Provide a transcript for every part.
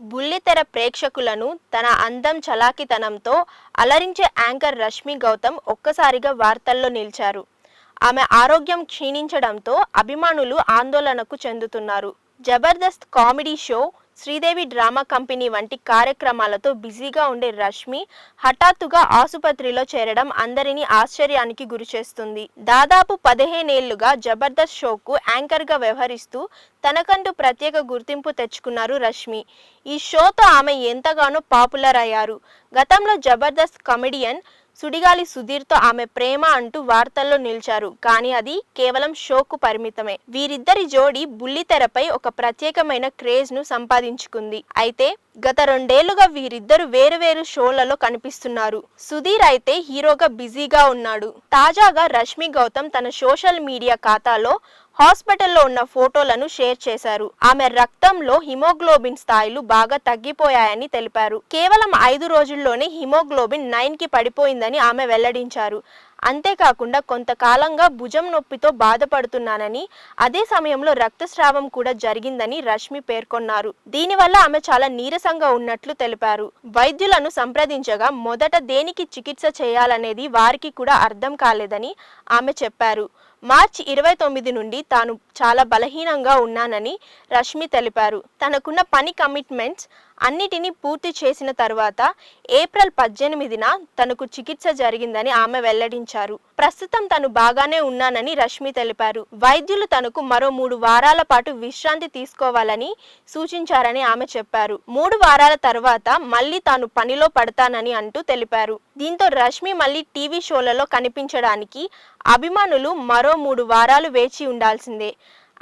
బుల్లితెర ప్రేక్షకులను తన అందం చలాకితనంతో అలరించే యాంకర్ రష్మి గౌతమ్ ఒక్కసారిగా వార్తల్లో నిలిచారు. ఆమె ఆరోగ్యం క్షీణించడంతో అభిమానులు ఆందోళనకు చెందుతున్నారు. Jabardasth comedy show Sridevi drama company వంటి కార్యక్రమాలతో బిజీగా ఉండే రష్మి హఠాత్తుగా ఆసుపత్రిలో చేరడం అందరినీ ఆశ్చర్యానికి గురిచేస్తుంది. దాదాపు పదిహేనేళ్ళుగా జబర్దస్త్ షోకు యాంకర్గా వ్యవహరిస్తూ తనకంటూ ప్రత్యేక గుర్తింపు తెచ్చుకున్నారు రష్మి. ఈ షోతో ఆమె ఎంతగానో పాపులర్ అయ్యారు. గతంలో జబర్దస్త్ కమెడియన్ సుడిగాలి సుధీర్తో ఆమె ప్రేమ అంటూ వార్తల్లో నిలిచారు. కానీ అది కేవలం షోకు పరిమితమే. వీరిద్దరి జోడీ బుల్లితెరపై ఒక ప్రత్యేకమైన క్రేజ్ను సంపాదించుకుంది. అయితే గత రెండేళ్ళుగా వీరిద్దరు వేరువేరు షోలలో కనిపిస్తున్నారు. సుధీర్ అయితే హీరోగా బిజీగా ఉన్నాడు. తాజాగా రష్మి గౌతమ్ తన సోషల్ మీడియా ఖాతాలో హాస్పిటల్లో ఉన్న ఫోటోలను షేర్ చేశారు. ఆమె రక్తంలో హిమోగ్లోబిన్ స్థాయిలు బాగా తగ్గిపోయాయని తెలిపారు. కేవలం ఐదు రోజుల్లోనే హిమోగ్లోబిన్ నైన్కి పడిపోయిందని ఆమె వెల్లడించారు. అంతేకాకుండా కొంతకాలంగా భుజం నొప్పితో బాధపడుతున్నానని అదే సమయంలో రక్తస్రావం కూడా జరిగిందని రష్మి పేర్కొన్నారు. దీనివల్ల ఆమె చాలా నీరసంగా ఉన్నట్లు తెలిపారు. వైద్యులను సంప్రదించగా మొదట దేనికి చికిత్స చేయాలనేది వారికి కూడా అర్థం కాలేదని ఆమె చెప్పారు. మార్చి ఇరవై తొమ్మిది నుండి తాను చాలా బలహీనంగా ఉన్నానని రష్మి తెలిపారు. తనకున్న పని కమిట్మెంట్స్ అన్నిటినీ పూర్తి చేసిన తర్వాత ఏప్రిల్ పద్దెనిమిదిన తనకు చికిత్స జరిగిందని ఆమె వెల్లడించారు. ప్రస్తుతం తను బాగానే ఉన్నానని రష్మి తెలిపారు. వైద్యులు తనకు మరో మూడు వారాల పాటు విశ్రాంతి తీసుకోవాలని సూచించారని ఆమె చెప్పారు. మూడు వారాల తర్వాత మళ్ళీ తాను పనిలో పడతానని అంటూ తెలిపారు. దీంతో రష్మి మళ్ళీ టీవీ షోలలో కనిపించడానికి అభిమానులు మరో మూడు వారాలు వేచి ఉండాల్సిందే.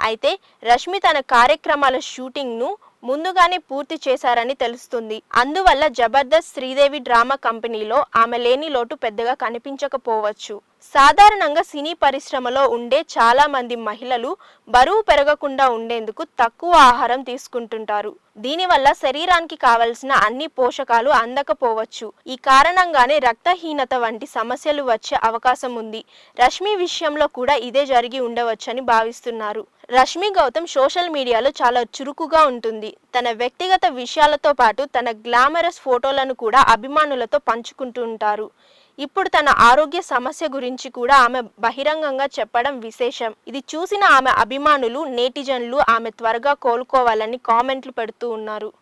అయితే రష్మి తన కార్యక్రమాల షూటింగ్ను ముందుగానే పూర్తి చేశారని తెలుస్తుంది. అందువల్ల జబర్దస్త్ శ్రీదేవి డ్రామా కంపెనీలో ఆమె లేని లోటు పెద్దగా కనిపించకపోవచ్చు. సాధారణంగా సినీ పరిశ్రమలో ఉండే చాలా మంది మహిళలు బరువు పెరగకుండా ఉండేందుకు తక్కువ ఆహారం తీసుకుంటుంటారు. దీనివల్ల శరీరానికి కావలసిన అన్ని పోషకాలు అందకపోవచ్చు. ఈ కారణంగానే రక్తహీనత వంటి సమస్యలు వచ్చే అవకాశం ఉంది. రష్మి విషయంలో కూడా ఇదే జరిగి ఉండవచ్చని భావిస్తున్నారు. రష్మి గౌతమ్ సోషల్ మీడియాలో చాలా చురుకుగా ఉంటుంది. తన వ్యక్తిగత విషయాలతో పాటు తన గ్లామరస్ ఫోటోలను కూడా అభిమానులతో పంచుకుంటూ ఉంటారు ఇప్పుడు తన ఆరోగ్య సమస్య గురించి కూడా ఆమె బహిరంగంగా చెప్పడం విశేషం. ఇది చూసిన ఆమె అభిమానులు నేటిజన్లు ఆమె త్వరగా కోలుకోవాలని కామెంట్లు పెడుతూ ఉన్నారు.